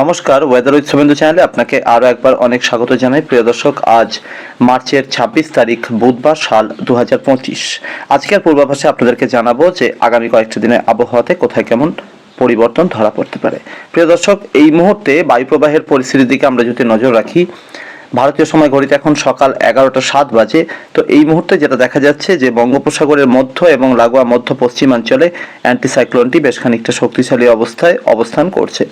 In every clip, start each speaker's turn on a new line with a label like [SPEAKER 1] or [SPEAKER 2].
[SPEAKER 1] নমস্কার weather with Suvendu চ্যানেলে আপনাকে আরও একবার অনেক স্বাগত জানাই। প্রিয় দর্শক, আজ মার্চের ছাব্বিশ তারিখ, বুধবার সাল দু হাজার পঁচিশ। আজকের পূর্বাভাসে আপনাদেরকে জানাব যে আগামী কয়েকটি দিনে আবহাওয়াতে কোথায় কেমন পরিবর্তন ধরা পড়তে পারে। প্রিয় দর্শক, এই মুহূর্তে বায়ুপ্রবাহের পরিস্থিতির দিকে আমরা যদি নজর রাখি ভারতীয় সময় ঘড়িতে এখন সকাল এগারোটা সাত বাজে। তো এই মুহূর্তে যেটা দেখা যাচ্ছে যে বঙ্গোপসাগরের মধ্য এবং লাগোয়া মধ্য পশ্চিমাঞ্চলে অ্যান্টিসাইক্লোনটি বেশ খানিকটা শক্তিশালী অবস্থায় অবস্থান করছে।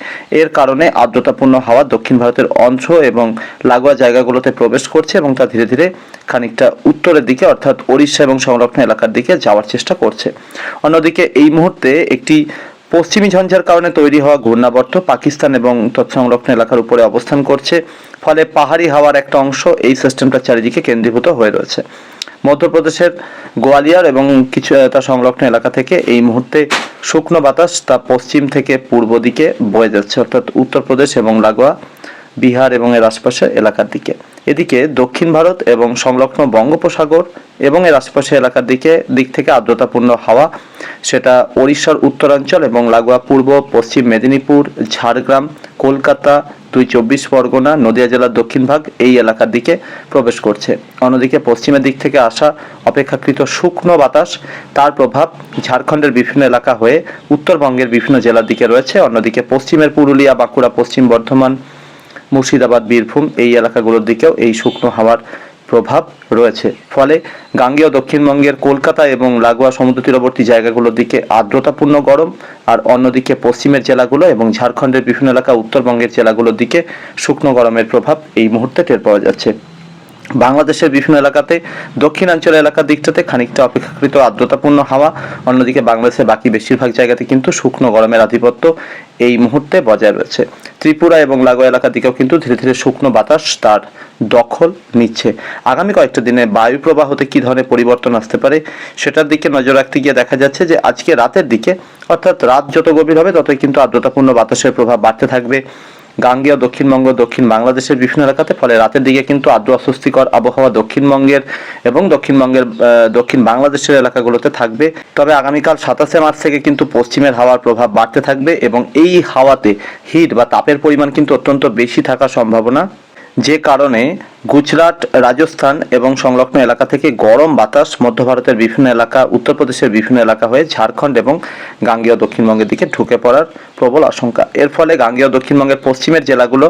[SPEAKER 1] এর কারণে আর্দ্রতাপূর্ণ হাওয়া দক্ষিণ ভারতের অংশ এবং লাগোয়া জায়গাগুলোতে প্রবেশ করছে এবং তা ধীরে ধীরে খানিকটা উত্তরের দিকে অর্থাৎ ওড়িশা এবং সংরক্ষণ এলাকার দিকে যাওয়ার চেষ্টা করছে। অন্যদিকে এই মুহূর্তে একটি পশ্চিমী ঝঞ্ঝার কারণে তৈরি হওয়া ঘূর্ণাবর্ত পাকিস্তান এবং তৎসংলগ্ন এলাকার উপরে অবস্থান করছে। ফলে পাহাড়ি হাওয়ার একটা অংশ এই সিস্টেমটার চারিদিকে কেন্দ্রীভূত হয়ে রয়েছে। মধ্যপ্রদেশের গোয়ালিয়র এবং কিছু তার সংলগ্ন এলাকা থেকে এই মুহূর্তে শুকনো বাতাস তা পশ্চিম থেকে পূর্ব দিকে বয়ে যাচ্ছে, অর্থাৎ উত্তরপ্রদেশ এবং লাগোয়া, বিহার এবং এর আশপাশের এলাকার দিকে। এদিকে দক্ষিণ ভারত এবং সংলগ্ন বঙ্গোপসাগর এবং এর আশপাশের এলাকার দিকে দিক থেকে আর্দ্রতাপূর্ণ হাওয়া, সেটা ওড়িশার উত্তরাঞ্চল এবং লাগোয়া পূর্ব, পশ্চিম মেদিনীপুর, ঝাড়গ্রাম, কলকাতা, দুই চব্বিশ পরগনা, নদিয়া জেলার দক্ষিণ ভাগ এই এলাকার দিকে প্রবেশ করছে। অন্যদিকে পশ্চিমের দিক থেকে আসা অপেক্ষাকৃত শুকনো বাতাস, তার প্রভাব ঝাড়খণ্ডের বিভিন্ন এলাকা হয়ে উত্তরবঙ্গের বিভিন্ন জেলার দিকে রয়েছে। অন্যদিকে পশ্চিমের পুরুলিয়া, বাঁকুড়া, পশ্চিম বর্ধমান মুর্শিদাবাদ, বীরভূম এই এলাকাগুলোর দিকেও এই শুকনো হাওয়ার প্রভাব রয়েছে। ফলে গাঙ্গেয় দক্ষিণবঙ্গের কলকাতা এবং লাগোয়া সমুদ্র তীরবর্তী জায়গাগুলোর দিকে আর্দ্রতাপূর্ণ গরম আর অন্যদিকে পশ্চিমের জেলাগুলো এবং ঝাড়খণ্ডের বিভিন্ন এলাকা উত্তরবঙ্গের জেলাগুলোর দিকে শুকনো গরমের প্রভাব এই মুহূর্তে টের পাওয়া যাচ্ছে। বাংলাদেশের বিভিন্ন এলাকাতে দক্ষিণাঞ্চল এলাকার দিকটাতে খানিকটা অপেক্ষাকৃত আর্দ্রতাপূর্ণ হাওয়া, অন্যদিকে বাংলাদেশের বাকি বেশিরভাগ জায়গাতে কিন্তু শুকনো গরমের আধিপত্য এই মুহূর্তে বজায় রয়েছে। ত্রিপুরা এবং লাগোয়া এলাকার দিকেও কিন্তু ধীরে ধীরে শুকনো বাতাস তার দখল নিচ্ছে। আগামী কয়েকটা দিনে বায়ু প্রবাহতে কী ধরনের পরিবর্তন আসতে পারে, সেটার দিকে নজর রাখতে গিয়ে দেখা যাচ্ছে যে আজকে রাতের দিকে, অর্থাৎ রাত যত গভীর হবে ততই কিন্তু আর্দ্রতাপূর্ণ বাতাসের প্রভাব বাড়তে থাকবে। গাঙ্গেয় দক্ষিণবঙ্গ, দক্ষিণ বাংলাদেশের বিভিন্ন এলাকাতে, ফলে রাতের দিকে কিন্তু আর্দ্র অস্বস্তিকর আবহাওয়া দক্ষিণবঙ্গের এবং দক্ষিণবঙ্গের দক্ষিণ বাংলাদেশের এলাকাগুলোতে থাকবে। তবে আগামীকাল সাতাশে মার্চ থেকে কিন্তু পশ্চিমের হাওয়ার প্রভাব বাড়তে থাকবে এবং এই হাওয়াতে হিট বা তাপের পরিমাণ কিন্তু অত্যন্ত বেশি থাকার সম্ভাবনা। যে কারণে গুজরাট, রাজস্থান এবং সংলগ্ন এলাকা থেকে গরম বাতাস মধ্য ভারতের বিভিন্ন এলাকা উত্তরপ্রদেশের বিভিন্ন এলাকা হয়ে ঝাড়খণ্ড এবং গাঙ্গেয় দক্ষিণবঙ্গের দিকে ঢুকে পড়ার প্রবল আশঙ্কা। এর ফলে গাঙ্গেয় দক্ষিণবঙ্গের পশ্চিমের জেলাগুলো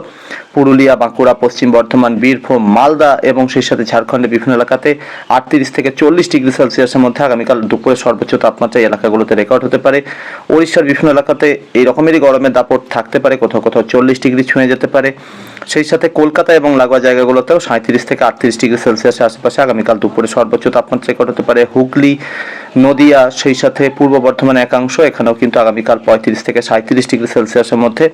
[SPEAKER 1] পুরুলিয়া, বাঁকুড়া, পশ্চিম বর্ধমান, বীরভূম, মালদা এবং সেই সাথে ঝাড়খণ্ডের বিভিন্ন এলাকাতে আটত্রিশ থেকে চল্লিশ ডিগ্রি সেলসিয়াসের মধ্যে আগামীকাল দুপুরে সর্বোচ্চ তাপমাত্রা এলাকাগুলোতে রেকর্ড হতে পারে। ওড়িশার বিভিন্ন এলাকাতে এই রকমেরই গরমের দাপট থাকতে পারে, কোথাও কোথাও চল্লিশ ডিগ্রি ছুঁয়ে যেতে পারে। সেই সাথে কলকাতা এবং লাগোয়া জায়গাগুলোতেও সাঁত্রিশ থেকে আটত্রিশ ডিগ্রি সেলসিয়াসের আশেপাশে আগামীকাল দুপুরে সর্বোচ্চ তাপমাত্রা রেকর্ড হতে পারে হুগলি, নদিয়া, সেই সাথে পূর্ব বর্ধমানের একাংশ। এখানেও কিন্তু আগামীকাল পঁয়ত্রিশ থেকে সাঁত্রিশ ডিগ্রি সেলসিয়াসের মধ্যে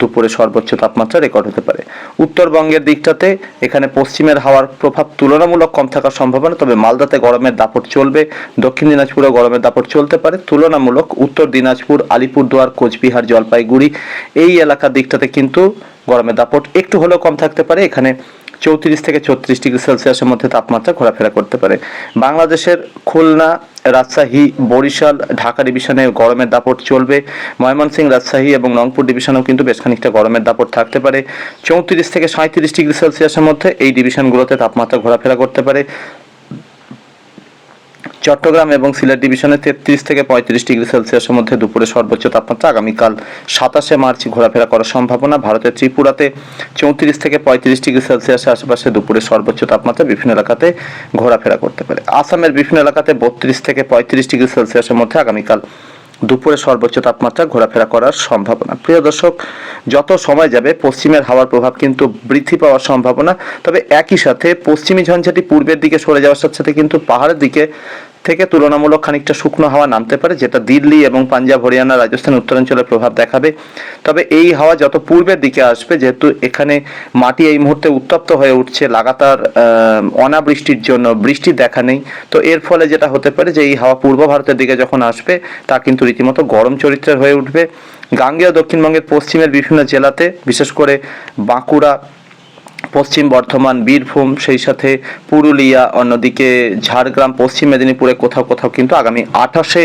[SPEAKER 1] দুপুরে সর্বোচ্চ তাপমাত্রা রেকর্ড হতে পারে। উত্তরবঙ্গের দিকটাতে এখানে পশ্চিমের হাওয়ার প্রভাব তুলনামূলক কম থাকার সম্ভাবনা, তবে মালদাতে গরমের দাপট চলবে, দক্ষিণ দিনাজপুরে গরমের দাপট চলতে পারে। তুলনামূলক উত্তর দিনাজপুর, আলিপুরদুয়ার, কোচবিহার, জলপাইগুড়ি এই এলাকার দিকটাতে কিন্তু গরমের দাপট একটু হলেও কম থাকতে পারে। এখানে চৌত্রিশ থেকে ছত্রিশ ডিগ্রি সেলসিয়াসের মধ্যে তাপমাত্রা ঘোরাফেরা করতে পারে। বাংলাদেশের খুলনা, রাজশাহী, বরিশাল, ঢাকা ডিভিশনে গরমের দাপট চলবে। ময়মনসিংহ, রাজশাহী এবং রংপুর ডিভিশনেও কিন্তু বেশ খানিকটা গরমের দাপট থাকতে পারে। চৌত্রিশ থেকে সাঁত্রিশ ডিগ্রি সেলসিয়াসের মধ্যে এই ডিভিশনগুলোতে তাপমাত্রা ঘোরাফেরা করতে পারে। চট্টগ্রাম এবং সিলেট ডিভিশনে তেত্রিশ থেকে পঁয়ত্রিশ ডিগ্রি সেলসিয়াসের মধ্যে দুপুরে সর্বোচ্চ তাপমাত্রা আগামীকাল সাতাশে মার্চ ঘোরাফেরা করার সম্ভাবনা। ভারতের ত্রিপুরাতে চৌত্রিশ থেকে পঁয়ত্রিশ ডিগ্রি সেলসিয়াসের আশেপাশে দুপুরে সর্বোচ্চ তাপমাত্রা বিভিন্ন এলাকাতে ঘোরাফেরা করতে পারে। আসামের বিভিন্ন এলাকাতে বত্রিশ থেকে পঁয়ত্রিশ ডিগ্রি সেলসিয়াসের মধ্যে আগামীকাল দুপুরে সর্বোচ্চ তাপমাত্রা ঘোরাফেরা করার সম্ভাবনা। প্রিয় দর্শক, যত সময় যাবে, পশ্চিমের হাওয়ার প্রভাব কিন্তু বৃদ্ধি পাওয়ার সম্ভাবনা। তবে একই সাথে পশ্চিমী ঝঞ্ঝাটি পূর্বের দিকে সরে যাওয়ার সাথে সাথে কিন্তু পাহাড়ের দিকে থেকে তুলনামূলক খানিকটা শুকনো হাওয়া নামতে পারে, যেটা দিল্লি এবং পাঞ্জাব, হরিয়ানা, রাজস্থান, উত্তরাঞ্চলে প্রভাব দেখাবে। তবে এই হাওয়া যত পূর্বের দিকে আসবে, যেহেতু এখানে মাটি এই মুহূর্তে উত্তপ্ত হয়ে উঠছে, লাগাতার অনাবৃষ্টির জন্য বৃষ্টি দেখা নেই, তো এর ফলে যেটা হতে পারে যে এই হাওয়া পূর্ব ভারতের দিকে যখন আসবে, তা কিন্তু রীতিমতো গরম চরিত্রের হয়ে উঠবে। গাঙ্গেয় দক্ষিণবঙ্গের পশ্চিমের বিভিন্ন জেলাতে, বিশেষ করে বাঁকুড়া পশ্চিম বর্ধমান, বীরভূম, সেই সাথে পুরুলিয়া, অন্যদিকে ঝাড়গ্রাম, পশ্চিম মেদিনীপুরে কোথাও কোথাও কিন্তু আগামী আঠাশে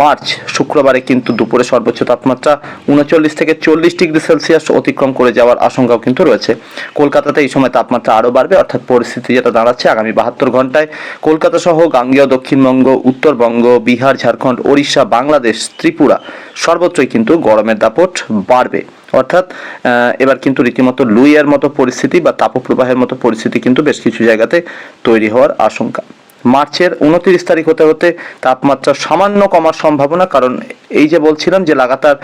[SPEAKER 1] মার্চ শুক্রবারে কিন্তু দুপুরে সর্বোচ্চ তাপমাত্রা উনচল্লিশ থেকে চল্লিশ ডিগ্রি সেলসিয়াস অতিক্রম করে যাওয়ার আশঙ্কাও কিন্তু রয়েছে। কলকাতাতে এই সময় তাপমাত্রা আরও বাড়বে, অর্থাৎ পরিস্থিতি যেটা দাঁড়াচ্ছে, আগামী বাহাত্তর ঘন্টায় কলকাতা সহ গাঙ্গেয়, দক্ষিণবঙ্গ, উত্তরবঙ্গ, বিহার, ঝাড়খণ্ড, ওড়িশা, বাংলাদেশ, ত্রিপুরা সর্বত্রই কিন্তু গরমের দাপট বাড়বে। অর্থাৎ এবার কিন্তু রীতিমতো লুইয়ার মতো পরিস্থিতি বা তাপপ্রবাহের মতো পরিস্থিতি কিন্তু বেশ কিছু জায়গাতে তৈরি হওয়ার আশঙ্কা। মার্চের উনত্রিশ তারিখ হতে হতে তাপমাত্রা সামান্য কমার সম্ভাবনা, কারণ এই যে বলছিলাম যে লাগাতার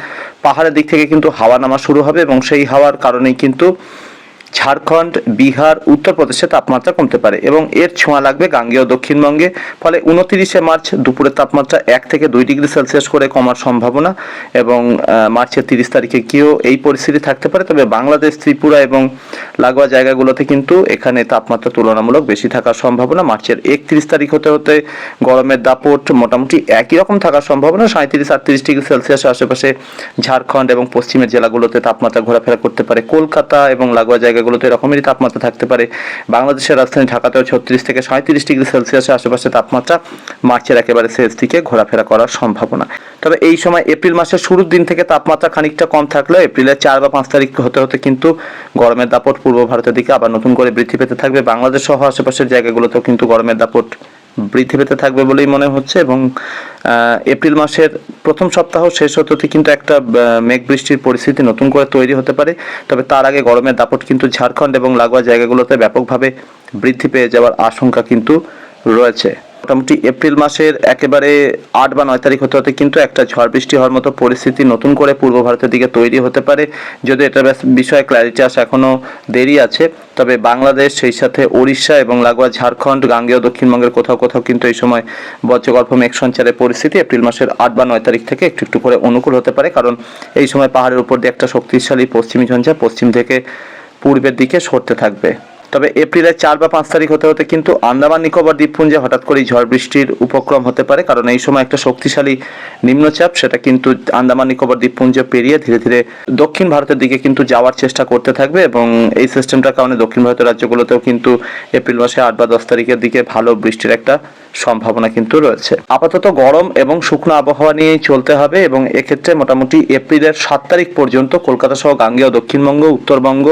[SPEAKER 1] পাহাড়ের দিক থেকে কিন্তু হাওয়া নামা শুরু হবে এবং সেই হাওয়ার কারণেই কিন্তু ঝাড়খণ্ড, বিহার, উত্তরপ্রদেশে তাপমাত্রা কমতে পারে এবং এর ছোঁয়া লাগবে গাঙ্গেয় দক্ষিণবঙ্গে। ফলে উনতিরিশে মার্চ দুপুরের তাপমাত্রা এক থেকে দুই ডিগ্রি সেলসিয়াস করে কমার সম্ভাবনা এবং মার্চের তিরিশ তারিখে গিয়েও এই পরিস্থিতি থাকতে পারে। তবে বাংলাদেশ, ত্রিপুরা এবং লাগোয়া জায়গাগুলোতে কিন্তু এখানে তাপমাত্রা তুলনামূলক বেশি থাকার সম্ভাবনা। মার্চের একত্রিশ তারিখ হতে হতে গরমের দাপট মোটামুটি একই রকম থাকার সম্ভাবনা। সাঁত্রিশ আটত্রিশ ডিগ্রি সেলসিয়াসের আশেপাশে ঝাড়খণ্ড এবং পশ্চিমের জেলাগুলোতে তাপমাত্রা ঘোরাফেরা করতে পারে। কলকাতা এবং লাগোয়া জায়গাগুলোতে এরকমই তাপমাত্রা থাকতে পারে। বাংলাদেশের রাজধানী ঢাকাতেও ছত্রিশ থেকে সাঁত্রিশ ডিগ্রি সেলসিয়াসের আশেপাশে তাপমাত্রা মার্চের একেবারে শেষ দিকে ঘোরাফেরা করার সম্ভাবনা। তবে এই সময় এপ্রিল মাসের শুরুর দিন থেকে তাপমাত্রা খানিকটা কম থাকলেও এপ্রিলের চার বা পাঁচ তারিখ হতে হতে কিন্তু গরমের দাপট পূর্ব ভারতের দিকে আবার নতুন করে বৃদ্ধি পেতে থাকবে। বাংলাদেশ সহ আশেপাশের জায়গাগুলোতেও কিন্তু গরমের দাপট বৃদ্ধি পেতে থাকবে বলেই মনে হচ্ছে এবং এপ্রিল মাসের প্রথম সপ্তাহ শেষ হতে কিন্তু একটা মেঘ বৃষ্টির পরিস্থিতি নতুন করে তৈরি হতে পারে। তবে তার আগে গরমের দাপট কিন্তু ঝাড়খণ্ড এবং লাগোয়া জায়গাগুলোতে ব্যাপকভাবে বৃদ্ধি পেয়ে যাওয়ার আশঙ্কা কিন্তু রয়েছে। মোটামুটি এপ্রিল মাসের একেবারে আট বা নয় তারিখ হতে হতে কিন্তু একটা ঝড় বৃষ্টি হওয়ার মতো পরিস্থিতি নতুন করে পূর্ব ভারতের দিকে তৈরি হতে পারে। যদি এটা বিষয়ে ক্ল্যারিটি আসা এখনও দেরি আছে। তবে বাংলাদেশ, সেই সাথে ওড়িশা এবং লাগোয়া ঝাড়খণ্ড, গাঙ্গেয় দক্ষিণবঙ্গের কোথাও কোথাও কিন্তু এই সময় বজ্রগল্প মেঘ সঞ্চারের পরিস্থিতি এপ্রিল মাসের আট বা নয় তারিখ থেকে একটু একটু করে অনুকূল হতে পারে। কারণ এই সময় পাহাড়ের উপর দিয়ে একটা শক্তিশালী পশ্চিমী ঝঞ্ঝা পশ্চিম থেকে পূর্বের দিকে সরতে থাকবে। তবে এপ্রিলের চার বা পাঁচ তারিখ হতে হতে কিন্তু আন্দামান, নিকোবর দ্বীপপুঞ্জে হঠাৎ করেই ঝড় বৃষ্টির উপক্রম হতে পারে। কারণ এই সময় একটা শক্তিশালী নিম্নচাপ, সেটা কিন্তু আন্দামান, নিকোবর দ্বীপপুঞ্জ পেরিয়ে ধীরে ধীরে দক্ষিণ ভারতের দিকে কিন্তু যাওয়ার চেষ্টা করতে থাকবে এবং এই সিস্টেমটার কারণে দক্ষিণ ভারতের রাজ্যগুলোতেও কিন্তু এপ্রিল মাসে আট বা দশ তারিখের দিকে ভালো বৃষ্টির একটা সম্ভাবনা কিন্তু রয়েছে। আপাতত গরম এবং শুকনো আবহাওয়া নিয়েই চলতে হবে এবং এক্ষেত্রে মোটামুটি এপ্রিলের সাত তারিখ পর্যন্ত কলকাতা সহ গাঙ্গেয়, দক্ষিণবঙ্গ, উত্তরবঙ্গ,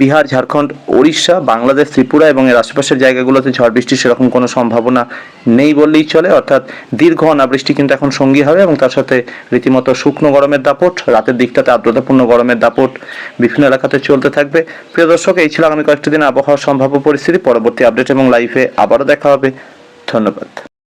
[SPEAKER 1] বিহার, ঝাড়খণ্ড, ওড়িশা, বাংলাদেশ, ত্রিপুরা এবং এর আশেপাশের জায়গাগুলোতে ঝড় বৃষ্টি সেরকম কোনো সম্ভাবনা নেই বললেই চলে। অর্থাৎ দীর্ঘ অনাবৃষ্টি কিন্তু এখন সঙ্গী হবে এবং তার সাথে রীতিমতো শুকনো গরমের দাপট, রাতের দিকটাতে আর্দ্রতাপূর্ণ গরমের দাপট বিভিন্ন এলাকাতে চলতে থাকবে। প্রিয় দর্শক, এই ছিল আগামী কয়েকটি দিন আবহাওয়ার সম্ভাব্য পরিস্থিতি। পরবর্তী আপডেট এবং লাইভে আবারও দেখা হবে। ধন্যবাদ।